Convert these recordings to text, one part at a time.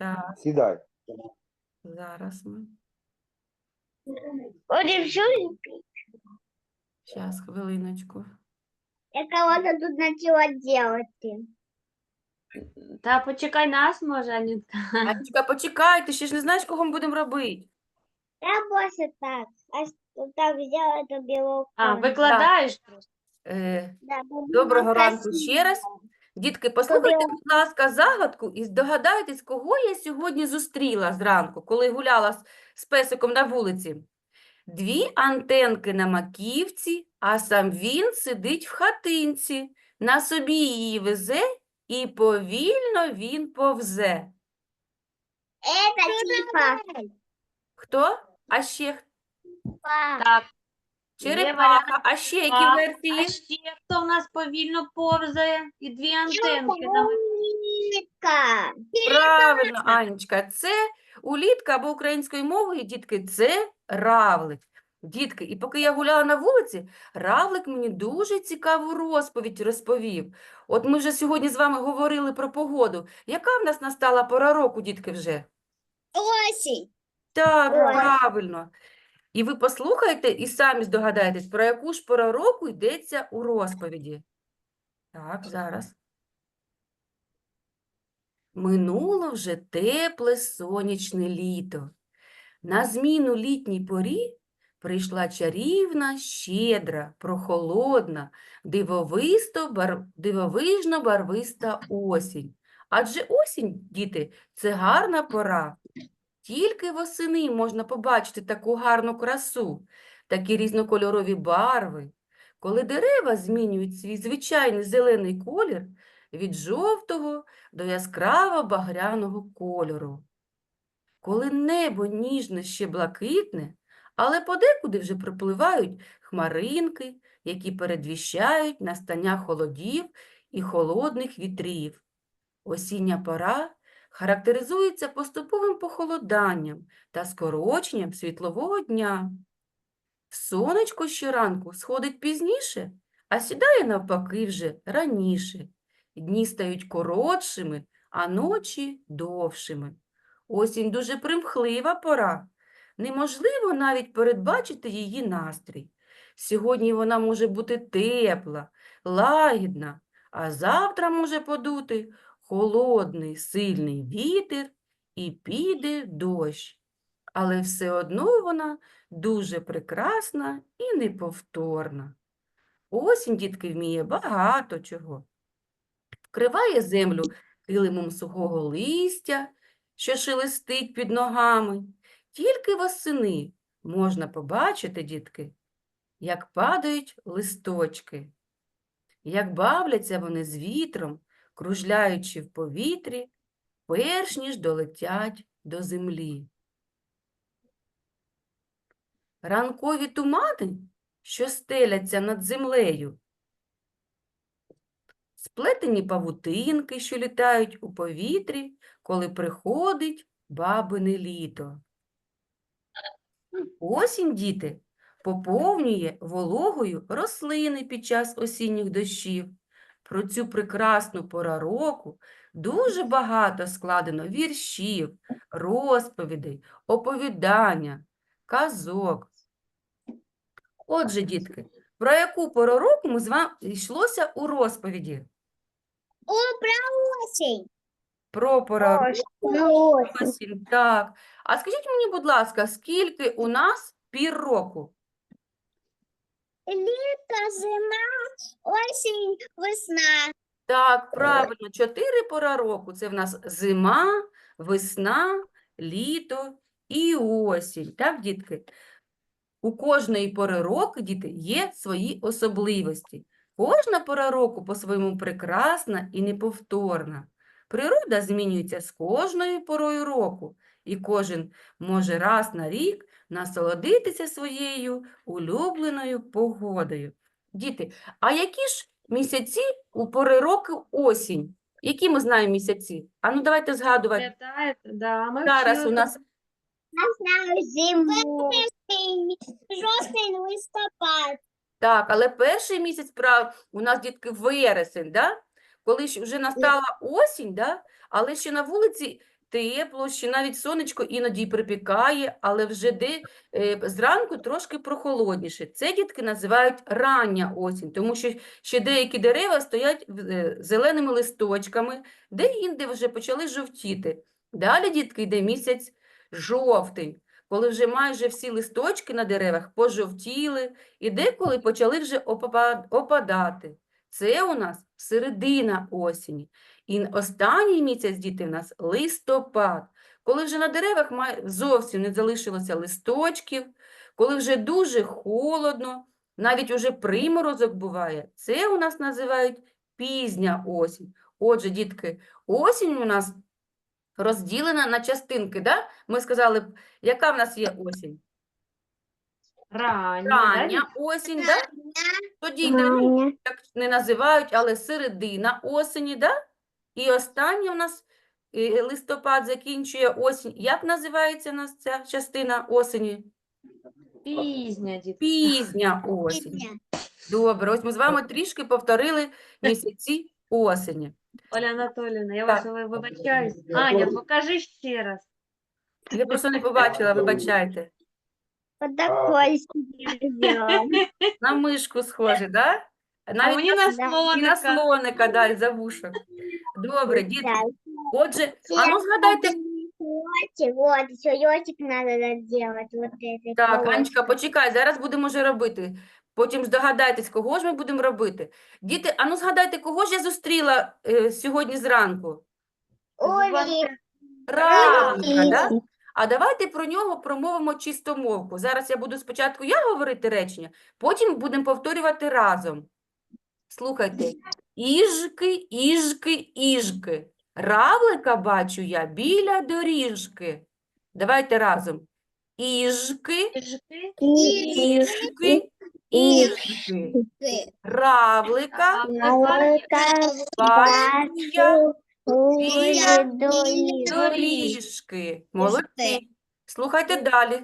Так, Сідай. зараз ми. Зараз, хвилиночку. я кого-то тут начала делать. Та почекай нас, може, Анютка. Анечка, почекай, ти ще ж не знаєш, кого ми будемо робити. Я больше так. А что так взяла эту белую А, викладаєш просто. Е, Да, Доброго ранку ще раз. Дітки, послухайте, будь ласка, загадку і здогадайтесь, кого я сьогодні зустріла зранку, коли гуляла з, з песиком на вулиці. Дві антенки на маківці, а сам він сидить в хатинці. На собі її везе і повільно він повзе. Это типа. Хто? А ще х- Так, черепаха, а ще які а, версії? а ще хто в нас повільно повзає? І дві антенки. Правильно, Анечка, це улітка або українською мовою, дітки, це равлик. Дітки, і поки я гуляла на вулиці, равлик мені дуже цікаву розповідь розповів. От ми вже сьогодні з вами говорили про погоду. Яка в нас настала пора року, дітки, вже? Осень. Так, Ой. правильно. І ви послухайте і самі здогадаєтесь, про яку ж пору року йдеться у розповіді. Так, зараз. Минуло вже тепле сонячне літо. На зміну літній порі прийшла чарівна, щедра, прохолодна, дивовисто бар... дивовижно барвиста осінь. Адже осінь, діти, це гарна пора. Тільки восени можна побачити таку гарну красу, такі різнокольорові барви. Коли дерева змінюють свій звичайний зелений колір від жовтого до яскраво багряного кольору. Коли небо ніжне ще блакитне, але подекуди вже припливають хмаринки, які передвіщають настання холодів і холодних вітрів. Осіння пора характеризується поступовим похолоданням та скороченням світлового дня. Сонечко щоранку сходить пізніше, а сідає навпаки вже раніше. Дні стають коротшими, а ночі довшими. Осінь дуже примхлива пора. Неможливо навіть передбачити її настрій. Сьогодні вона може бути тепла, лагідна, а завтра може подути холодний, сильний вітер і піде дощ. Але все одно вона дуже прекрасна і неповторна. Осінь, дітки, вміє багато чого. Вкриває землю килимом сухого листя, що шелестить під ногами. Тільки восени можна побачити, дітки, як падають листочки, як бавляться вони з вітром, кружляючи в повітрі, перш ніж долетять до землі. Ранкові тумани, що стеляться над землею, сплетені павутинки, що літають у повітрі, коли приходить бабине літо. Осінь, діти, поповнює вологою рослини під час осінніх дощів. Про цю прекрасну пора року дуже багато складено віршів, розповідей, оповідання, казок. Отже, дітки, про яку пору року ми з вами йшлося у розповіді? О, про осень. Про пору року осінь, так. А скажіть мені, будь ласка, скільки у нас пір року? Лето, зима, осень, весна. Так, правильно, чотири пора року. Це в нас зима, весна, літо і осінь. Так, дітки? У кожної пори року, діти, є свої особливості. Кожна пора року по-своєму прекрасна і неповторна. Природа змінюється з кожною порою року, і кожен може раз на рік насолодитися своєю улюбленою погодою. Діти, а які ж місяці у пори року осінь? Які ми знаємо місяці? А ну давайте згадувати. Да, ми Зараз у нас зиму. Жовтень, листопад. Так, але перший місяць прав у нас дітки вересень, да? коли ж вже настала осінь, да? але ще на вулиці тепло, ще навіть сонечко іноді припікає, але вже де, е, зранку трошки прохолодніше. Це дітки називають рання осінь, тому що ще деякі дерева стоять е, зеленими листочками, де-інде вже почали жовтіти. Далі, дітки, йде місяць жовтий, коли вже майже всі листочки на деревах пожовтіли і деколи почали вже опадати. Це у нас середина осені. І останній місяць, діти, в нас листопад, коли вже на деревах зовсім не залишилося листочків, коли вже дуже холодно, навіть уже приморозок буває. Це у нас називають пізня осінь. Отже, дітки, осінь у нас розділена на частинки, да? Ми сказали, яка в нас є осінь? Рання, да, Рання осінь, да? Тоді Рання. так не називають, але середина осені, да? І остання у нас листопад закінчує осінь. Як називається у нас ця частина осені? Пізня, дітки. Пізня осінь. Добре, ось ми з вами трішки повторили місяці осені. Оля Анатоліївна, я вас ви- вибачаюсь. Аня, покажи ще раз. Я просто не побачила, вибачайте. На мишку схоже, да? А Навіть мені на, на с- і на слоника. слоника, да, за вушок. Добре, дітки. Да. Отже, а ну згадайте, Ёлочек, вот, еще ёлочек надо сделать. Вот это. Так, Анечка, почекай, зараз будемо вже робити. Потім здогадайтесь, кого ж ми будемо робити. Діти, а ну згадайте, кого ж я зустріла е, сьогодні зранку? Оли. Равлика, да? А давайте про нього промовимо чистомовку. Зараз я буду спочатку я говорити речення, потім будемо повторювати разом. Слухайте. Іжки, іжки, іжки. Равлика бачу я біля доріжки. Давайте разом. Іжки. Іжки, іжки, равлика, бачу я доріжки. Молодці. Слухайте далі.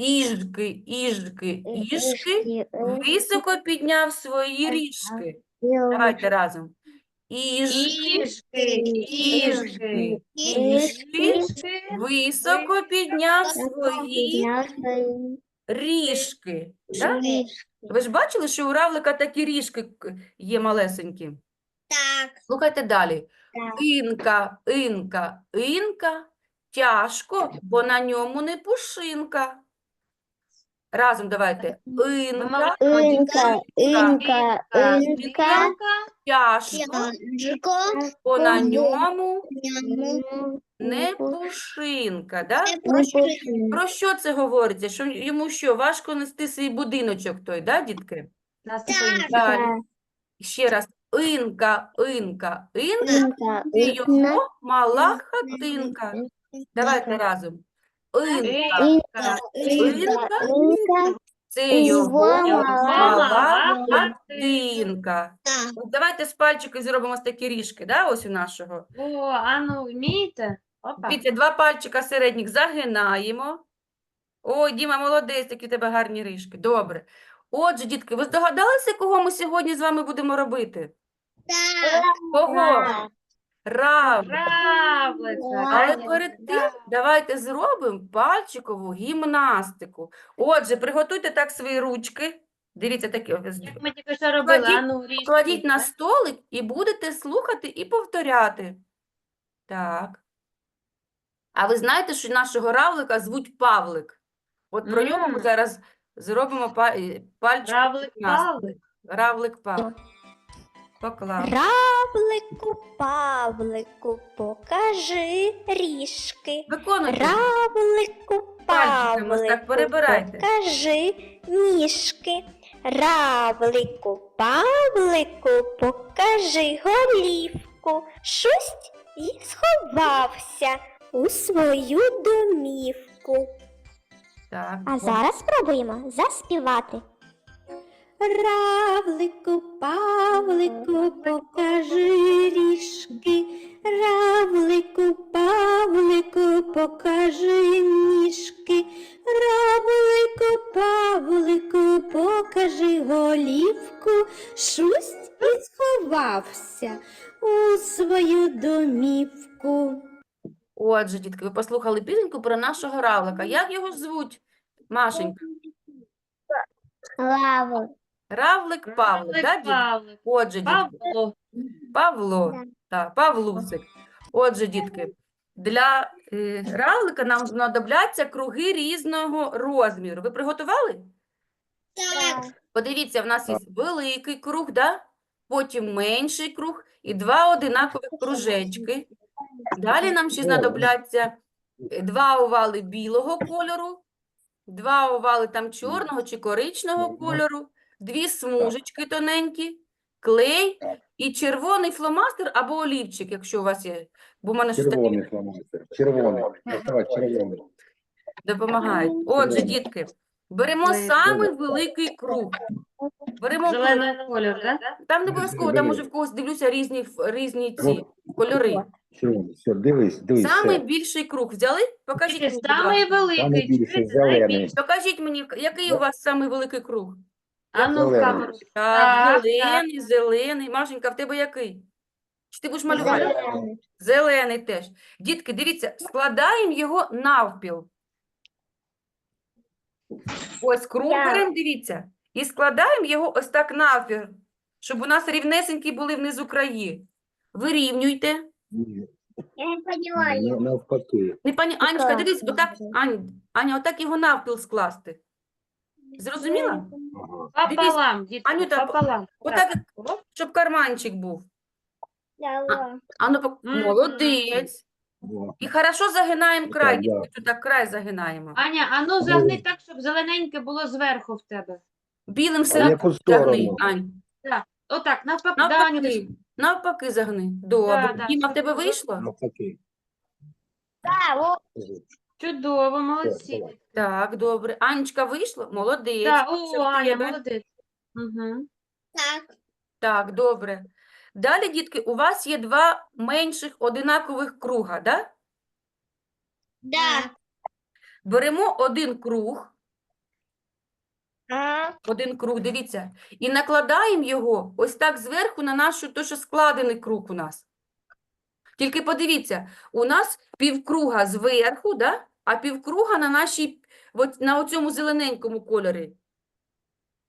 Іжки, іжки, іжки, високо підняв свої ріжки. Давайте разом. Іжки, Іжки, іжки, високо підняв свої ріжки. Да? Ви ж бачили, що у равлика такі ріжки є малесенькі? Так. Слухайте далі. Так. Інка, інка, інка, тяжко, бо на ньому не пушинка. Разом давайте. Інка, Инка, инка, инка, тяжко, бо на ньому не пушинка. Да? Про що це говориться? Що йому що, важко нести свій будиночок той, да, дітки? Далі. Ще раз. Інка, інка, інка, Инка, це його мала хатинка. Давайте разом. Інка, инка, инка, инка, це його Його мала мала хатинка. Давайте з пальчики зробимо ось такі ріжки, да, ось у нашого. О, а ну, вмієте? Опа. Два пальчика середніх загинаємо. Ой, Діма, молодець, такі в тебе гарні ріжки. Добре. Отже, дітки, ви здогадалися, кого ми сьогодні з вами будемо робити? Кого? Равлика. Равлика. Але перед тим давайте зробимо пальчикову гімнастику. Отже, приготуйте так свої ручки. Дивіться, такі, Як ми тільки що робили, Кладіть- а ну, кладіть на столик і будете слухати і повторяти. Так. А ви знаєте, що нашого равлика звуть Павлик? От про нього ми зараз зробимо па- пальчикову Равлик, гімнастику. Павлик. Равлик Павлик. Поклав. Равлику, Павлику, покажи ріжки. Виконуйте. Равлику, Пальчиками ось так Павлику, перебирайте. покажи ніжки. Равлику, Павлику, покажи голівку. Шусть і сховався у свою домівку. Так. А зараз спробуємо заспівати. Равлику, Павлику, покажи ріжки. Равлику, Павлику, покажи ніжки. Равлику, Павлику, покажи голівку. Шусть і сховався у свою домівку. Отже, дітки, ви послухали пісеньку про нашого равлика. Як його звуть, Машенька? Лава. Равлик Павлик, да, дітки? Павлик. Отже, дітки, Павло. Павло, так, Павлусик. Отже, дітки, для е, равлика нам знадобляться круги різного розміру. Ви приготували? Так. Подивіться, в нас є великий круг, да? потім менший круг і два одинакових кружечки. Далі нам ще знадобляться е, два овали білого кольору, два овали там чорного чи коричневого кольору, дві смужечки тоненькі, клей і червоний фломастер або олівчик, якщо у вас є. Бо в мене щось таке Червоний фломастер. Червоний. Давай, червоний. допомагають. Отже, Червоний. дітки, беремо самий великий круг. Беремо круг. Зелений кольор, так? Там не обов'язково, там може в когось дивлюся різні, різні ці кольори. Червоний. Все, дивись, дивись. Самий все. більший круг взяли? Покажіть мені, будь Самий великий. Зелений. Покажіть мені, який у вас самий великий круг? А ну, в Зелений. камеру. Так, Так, зелений, зелений. Машенька, в тебе який? Чи ти будеш малювати? Зелений. Зелений теж. Дітки, дивіться, складаємо його навпіл. Ось круг беремо, дивіться. І складаємо його ось так навпіл, щоб у нас рівнесенькі були внизу краї. Вирівнюйте. Я не понимаю. на- Навпаки. Не пані Анечка, Так. дивись, отак, Ань, Аня, отак його навпіл скласти. Зрозуміла? Пополам, дітки, Анюта, пополам. Отак, як- щоб карманчик був. Пок- Мгм. молодець. І хорошо загинаємо край, Так, да. дітки, тут так край загинаємо. Аня, а ну загни так, щоб зелененьке було зверху в тебе. Білим А яку загни, сторону? Ань. Отак, навпаки. Да, Аню, Навпаки, навпаки загни. Добре. да, Діма, в щоб тебе було вийшло? Навпаки. Чудово, молодці. давай. Так, добре. Анечка вийшло? Молодець. Так, Це о, в Аня, тебе. молодець. Угу. Так. Так, добре. Далі, дітки, у вас є два менших одинакових круга, да? Да. Беремо один круг, один круг, дивіться, і накладаємо його ось так зверху на нашу, то, що складений круг у нас. Тільки подивіться, у нас півкруга зверху, да? А півкруга на нашій, от, на оцьому зелененькому кольорі.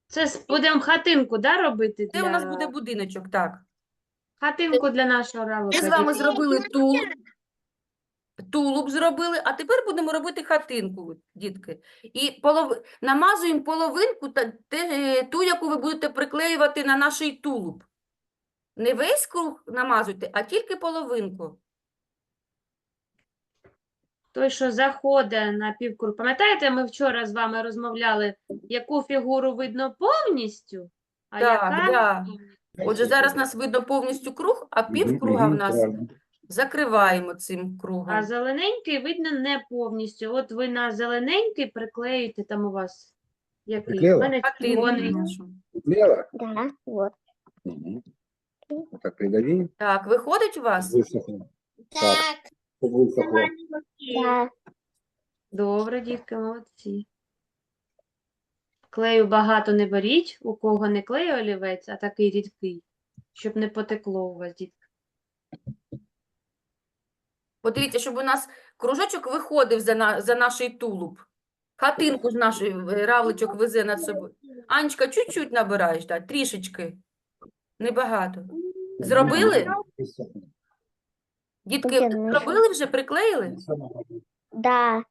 Це с- будемо хатинку, да, робити? Це у нас буде будиночок, так. Хатинку для нашого Ми з вами зробили тулуб, тулуб зробили, а тепер будемо робити хатинку, дітки. І полов... намазуємо половинку, та, те, е, ту, яку ви будете приклеювати на наш тулуб. Не весь круг намазуйте, а тільки половинку. Той, що заходить на півкруг. Пам'ятаєте, ми вчора з вами розмовляли, яку фігуру видно повністю, а Так, яка да. Отже, зараз нас видно повністю круг, а півкруга в нас закриваємо цим кругом. А зелененький видно не повністю. От ви на зелененький приклеїте там у вас який? У Приклеїла? мене червоний. Лево? да, вот. Угу. Так, придави. Так, виходить у вас? Так. Да. Добре, дітки, молодці. Клею багато не беріть, у кого не клею олівець, а такий рідкий, щоб не потекло у вас, дітки. Подивіться, щоб у нас кружочок виходив за, на, за наш тулуб. Хатинку ж наш е, равличок везе над собою. Анечка, чуть-чуть набираєш, так, трішечки. Небагато. Зробили? Дітки, Потягнути. зробили вже, приклеїли? Да.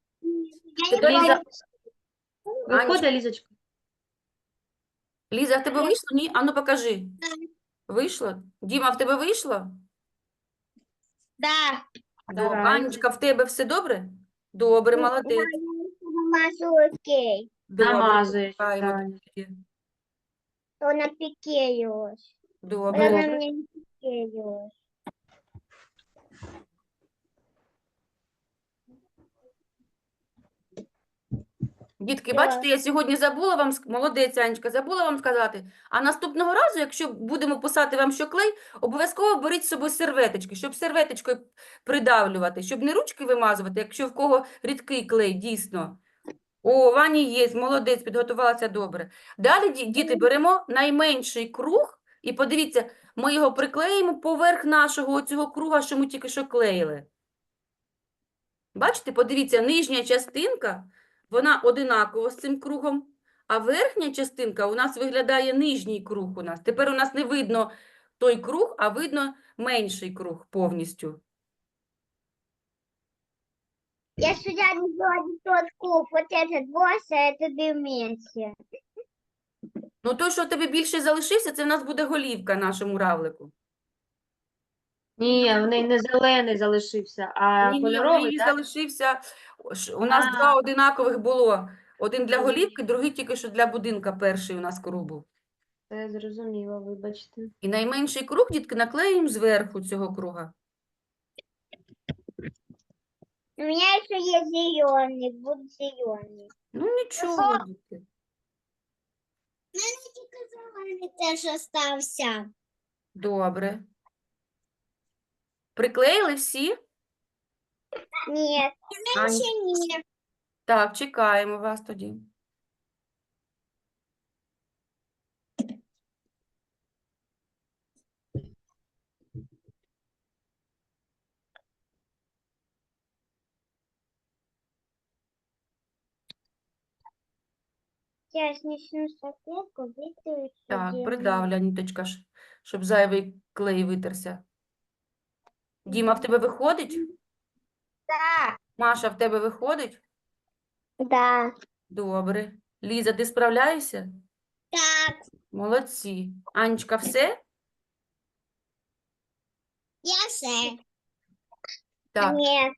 Ліза, Анечка. Лізочка? Ліза, в тебе вийшло? Ні? Ану, покажи. Вийшло? Діма, в тебе вийшло? Да. Добре. Анечка, в тебе все добре? Добре, молодець. Мазурки. Добре, Намазуєш. чекаємо правильно. тоді. Добре. Она мне не Дітки, бачите, я сьогодні забула вам, ск- молодець, Анечка, забула вам сказати. А наступного разу, якщо будемо писати вам що клей, обов'язково беріть з собою серветочки, щоб серветочкою придавлювати, щоб не ручки вимазувати, якщо в кого рідкий клей, дійсно. О, Вані є, молодець, підготувалася добре. Далі, ді- діти, беремо найменший круг і подивіться, ми його приклеїмо поверх нашого оцього круга, що ми тільки що клеїли. Бачите, подивіться, нижня частинка, вона одинакова з цим кругом, а верхня частинка у нас виглядає нижній круг у нас. Тепер у нас не видно той круг, а видно менший круг повністю. Я сюда не взяла тот куб, вот этот больше, а этот меньше. Ну, той, що тобі більше залишився, це в нас буде голівка нашому равлику. Ні, в неї не зелений залишився, а Ні, ні, у кольоровий, неї так? залишився. ш- У нас два А. одинакових було. Один для Мгм. голівки, другий тільки що для будинка перший у нас круг був. Це зрозуміло, вибачте. І найменший круг, дітки, наклеїмо зверху цього круга. У меня еще есть зеленый, будет зеленый. Ну, нічого, дітки. Зеленый теж остався. Добре. Приклеїли всі? Нет, Ань, нет. Так, чекаємо вас тоді. Я снесу салфетку, вытру Так, придавля, ніточка, щоб зайвий клей витерся. Діма, в тебе виходить? Да. Маша, в тебе виходить? Да. Добре. Ліза, ти справляєшся? Так, Молодці. Анечка, все? я все. Так. Нет.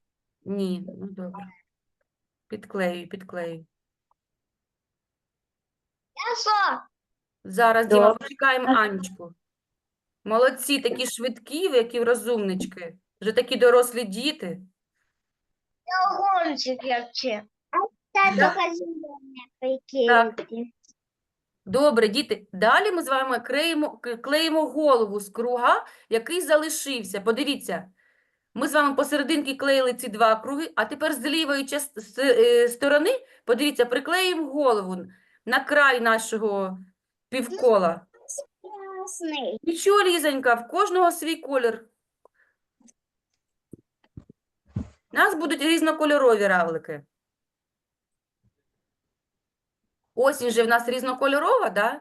Ні, ну добре. Підклею, підклею. Я что? Зараз, Діма, Добре. почекаємо Анечку. Молодці, такі швидкі, ви, які розумнички. Вже такі дорослі діти. Гонщик я все. Да. Добре, діти. Далі ми з вами клеїмо, к- клеїмо голову з круга, який залишився. Подивіться, ми з вами посерединки клеїли ці два круги, а тепер з лівої част... з, е, сторони, подивіться, приклеїмо голову на край нашого півкола. Красный. Нічого, Лізонька, в кожного свій колір. У нас будуть різнокольорові равлики. Осінь же в нас різнокольорова, да?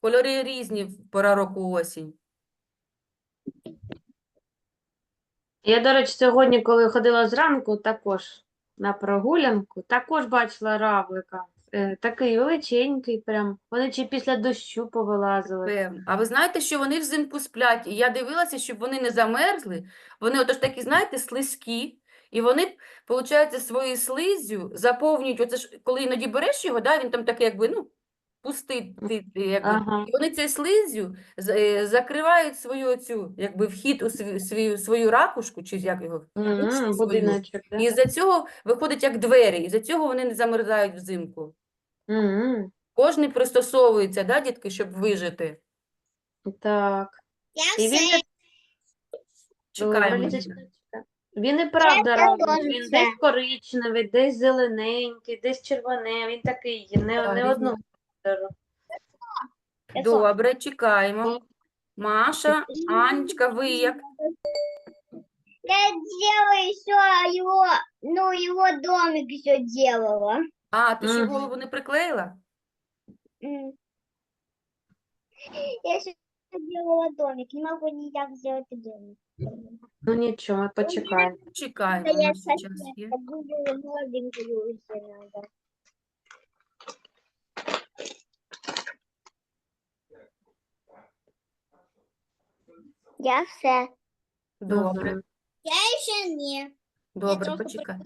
Кольори різні в пора року осінь. Я, до речі, сьогодні, коли ходила зранку, також на прогулянку, також бачила равлика. Е, такий величенький, прям. Вони чи після дощу повилазили. Певно. А ви знаєте, що вони взимку сплять? І я дивилася, щоб вони не замерзли. Вони отож такі, знаєте, слизькі. І вони, виходить, своєю слиззю заповнюють, оце ж, коли іноді береш його, да, він там такий, якби, ну, пустий, ти- ти, якби. Ага. І вони цією слиззю з- е, закривають свою оцю, якби, вхід у свою, свою, свою ракушку, чи як його, М, ручку свою. Будиночок, да? І з-за цього виходить як двері, і з-за цього вони не замерзають взимку. М, Кожний пристосовується, да, дітки, щоб вижити. Так. Я І він все. не Чекаємо. Він і правда я равлик. Він все. десь коричневий, десь зелененький, десь червоний. Він такий, не, Так, не одного кольору. Добре, чекаємо. Маша, Анечка, ви як? Я делаю еще его, ну, его домик еще делала. А, ти ще Мгм. голову не приклеїла? М. Я еще делала домик, не могу никак сделать домик. Ну нічого, ми почекаємо. Чекаємо, Да у я нас час совсем є. буду новенькую уже надо. Я все. Добре, Мгм. Я еще не. Добре, почекай.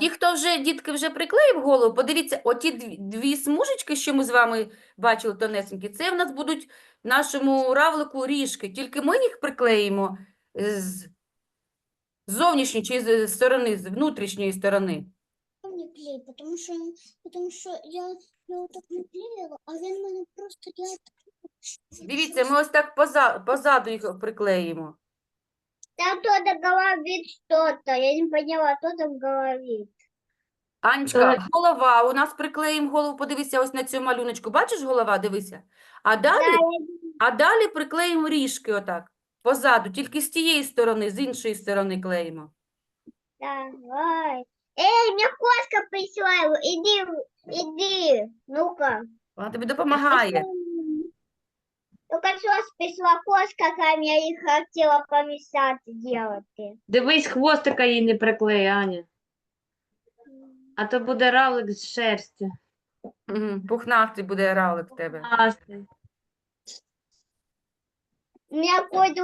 Ті, хто вже, дітки, вже приклеїв голову, подивіться, оті дві, дві смужечки, що ми з вами бачили тонесенькі, це в нас будуть в нашому равлику ріжки, тільки ми їх приклеїмо з зовнішньої чи з сторони, з внутрішньої сторони. не клей, потому что, потому что я, я так не клеила, а він мене просто я Дивіться, ми ось так поза, позаду їх приклеїмо. Там кто-то говорит что-то, я не поняла, кто там говорит. Анечка, Так. голова, у нас приклеїмо голову, подивися ось на цю малюночку. Бачиш голова, дивися? А далі, а далі приклеїмо ріжки отак, позаду, тільки з тієї сторони, з іншої сторони клеїмо. Давай. пришла, иди, иди, ну-ка. Вона тобі допомагає. Только что пришла кошка, ко мне и хотела помешать делать. Дивись, хвостика їй не приклей, Аня. А то буде равлик з шерстю. Мгм, Пухнастий буде равлик в тебе. Класний. У меня какой-то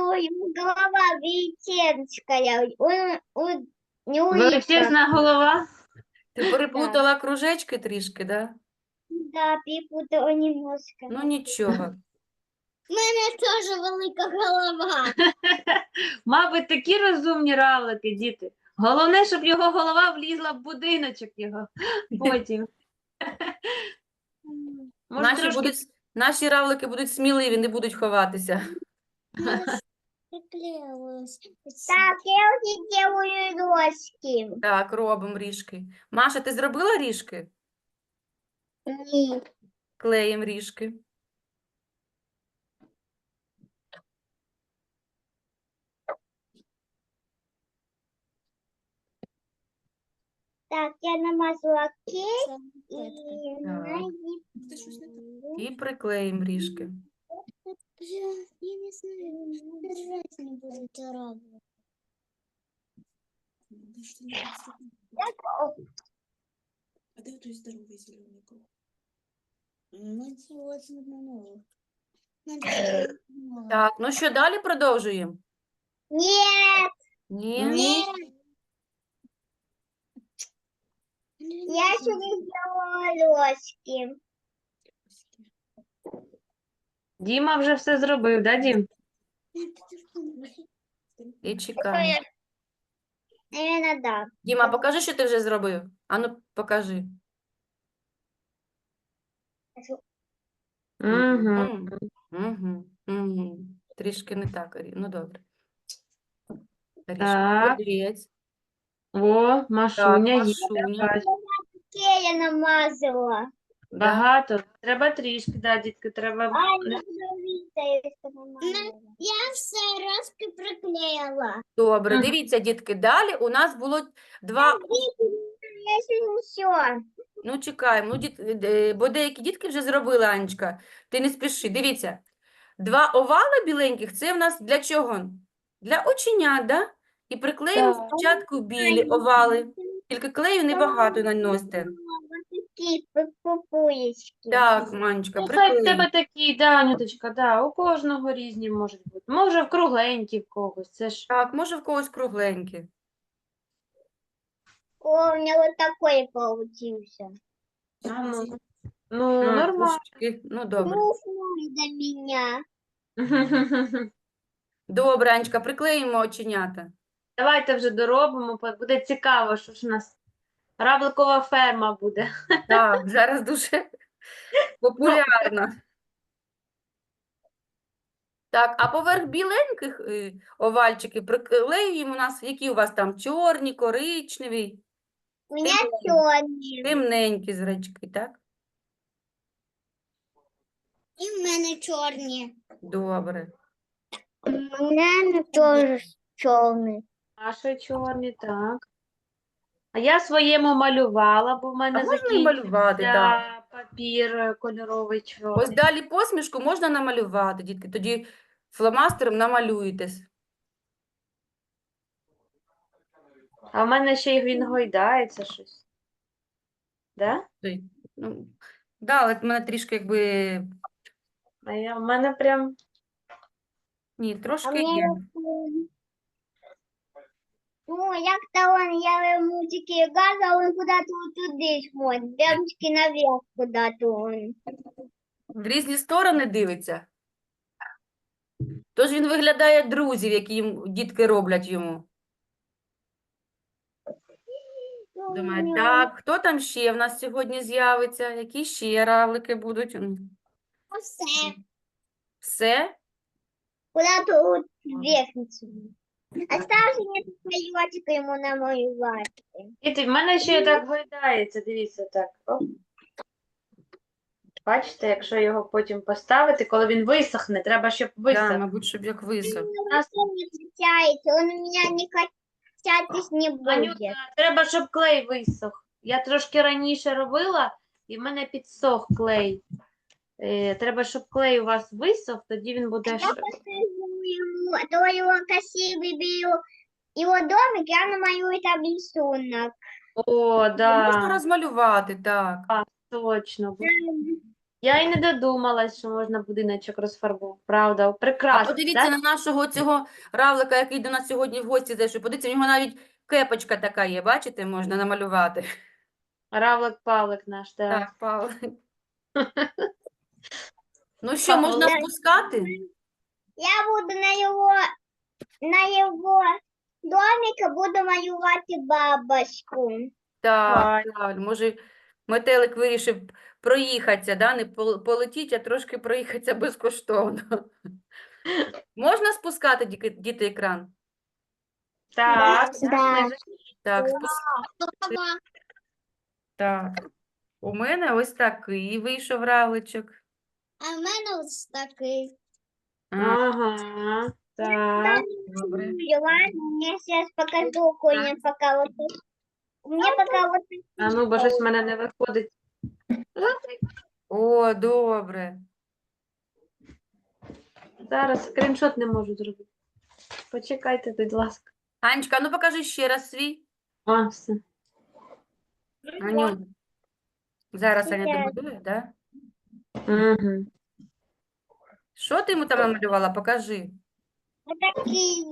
голова величенская. Он, он не улыбка. Величезна голова. Ти переплутала кружечки трішки, да? Да, перепутала немножко. Ну нічого. У мене теж велика голова. Мабуть, такі розумні равлики, діти. Головне, щоб його голова влізла в будиночок його потім. Може, Наші, трошки будуть, наші равлики будуть сміливі, не будуть ховатися. Приклеилась. Так, я уже делаю. Так, робимо ріжки. Маша, ти зробила ріжки? Ні. Клеїм ріжки. Так, я намазала клей і Так. найди- І приклеїм ріжки. Я не знаю, держать не будет арабу. А де той здоровий зелений круг? Ну, ну, Так, ну що, далі продовжуємо? Нет, Ні? нет. Я не сделала ложки. Діма вже все зробив, да, Дім? І чекаємо. Наверное, да. Діма, покажи, що ти вже зробив. Ану, покажи. Угу. Угу. Угу. Трішки не так. Ну, добре. Ріжки, Так. молодець. О, Так, Машуня, є. Машуня. бачу. Я намазала? Багато. Треба трішки, да, дітки, треба. А, не- я. Я все разки приклеила. Добре, дивіться, дітки, далі у нас було два. Я не все. Ну, чекаємо. Ну, діт... е, Бо деякі дітки вже зробили, Анечка. Ти не спіши. Дивіться. Два овали біленьких це в нас для чого? Для оченят, да? І приклеїмо Так. спочатку білі овали. Тільки клею небагато наносите. Такие пупуечки. Так, Манечка, Ну, хай в тебе такі, да, Анюточка, да, у кожного різні можуть бути. Може, в кругленькі в когось. Це ж Так, може в когось кругленькі. О, у меня вот такой получился. а, ну, ну, А, нормально. трошечки. Ну, добре. Муфной до меня. Добре, Анечка, приклеїмо оченята. Давайте вже доробимо, бо буде цікаво, що ж у нас равликова ферма буде. Так, зараз дуже популярно. Так, а поверх біленьких е, овальчиків приклеюємо у нас, які у вас там чорні, коричневі, У меня Темненький. черный. темненькі зрачки, так? И у меня черный. Добре. У меня тоже черный. Наші чорні, так. А я своєму малювала, бо в А мене можна і малювати, закінчився папір е, кольоровий Ось чорний. далі посмішку можна намалювати, дітки. Тоді фломастером намалюєтесь. А в мене ще й він гойдається щось. Да? Ой, Ну, да, але в мене трішки якби. А я, в мене прям Ні, трошки є. Ну, як-то он, я мультики газа, он куда-то туда смотрит, прямочки наверх куда-то он. В різні сторони дивиться. Тож він виглядає друзів, які їм дітки роблять йому. Ну, Думає, так, хто там ще в нас сьогодні з'явиться? Які ще равлики будуть? Все. Все? Куда-то вот вверх. Осталось мне малюватика ему намалювать. Діти, в мене ще так гойдається, дивіться так. Оп. Бачите, якщо його потім поставити, коли він висохне, треба, щоб Да, висох. мабуть, щоб як висох. Он не качается, он у меня не качаться не Анюта, треба, щоб клей висох. Я трошки раніше робила, і в мене підсох клей. Е, треба, щоб клей у вас висох, тоді він буде. Я ш- ему, а то его красивый беру его домик, я намалюю там рисунок. О, Можна да, розмалювати, так. точно. Я і не додумалась, що можна будиночок розфарбувати. Правда, А прекрасно. подивіться да? на нашого цього равлика, який до нас сьогодні в гості зайшов. Подивіться, в нього навіть кепочка така є, бачите, можна намалювати. Равлик-павлик наш, да. Так, Павло. Ну що, можна Павло. спускати? Я буду на его, на его домика буду малювати бабочку. Так, Правильно. правильно. Може, метелик вирішив проїхатися, да? Не пол- полетіть, а трошки проїхатися безкоштовно. Можна спускати, діки- діти, екран? Так, Да. Так, спус... так. У мене ось такий вийшов равличок. А в мене ось такий. Ага, так. добре. Я сейчас покажу Коля, пока вот меня пока вот А ну, бо щось в мене не виходить. О, добре. Зараз скріншот не можу зробити. Почекайте, будь ласка. Анечка, ну покажи ще раз свій. А, все. Аню. Зараз Аня добудує, да? Угу. Що ти йому там намалювала? Покажи. вот такие,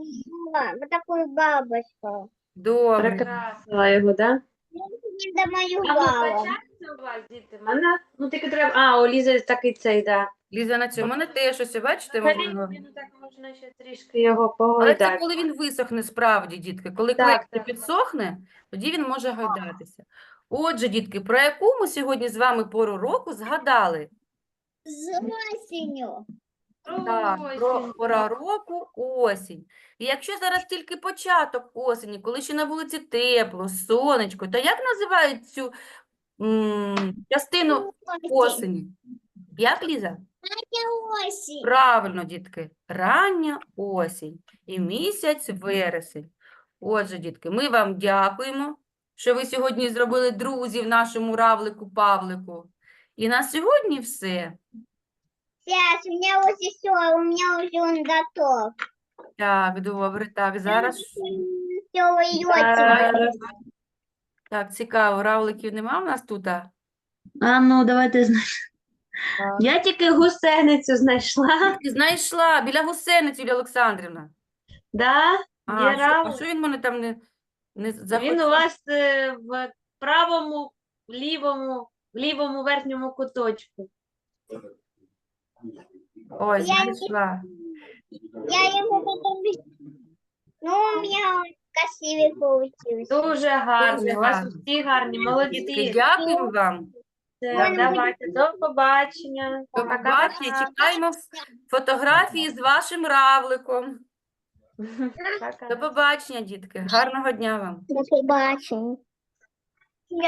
вот такую бабочку. Добре. Прикрасила його? Не Да? А ну, домалювала. вас. Ну, тільки треба... А, у Лізи такий цей, да. Ліза на цьому. У мене теж ось, бачите, можливо. він так можна ще трішки його Але це погойдати. коли він висохне справді, дітки. Коли Так, клей так. підсохне, тоді він може гойдатися. Отже, дітки, про яку ми сьогодні з вами пору року згадали? С осенью. Так, про пора року осінь. І якщо зараз тільки початок осені, коли ще на вулиці тепло, сонечко, то як називають цю м, частину осені? Як, Ліза? осень. Правильно, дітки, рання осінь і місяць вересень. Отже, дітки, ми вам дякуємо, що ви сьогодні зробили друзів нашому равлику Павлику. І на сьогодні все. Сейчас, у меня вот все, у меня уже он готов. Так, добре, так, зараз. Все, Зараз. Так, цікаво, равликів нема в нас тут? а? А ну, давайте зна- Так. Я тільки гусеницю знайшла. Ти знайшла біля гусениці, Юлія Олександрівна. Да? А, Є що, а равлик. що він мене там не, не Він у вас е, в правому, лівому, лівому верхньому куточку. Ой, знайшла. Я его потом... Ну, у меня он красивый получился. Дуже гарний. У вас усі гарні, молодці. дякуємо вам. Давайте, до побачення. До побачення. Чекаємо фотографії з вашим равликом. До побачення, дітки. Гарного дня вам. До побачення.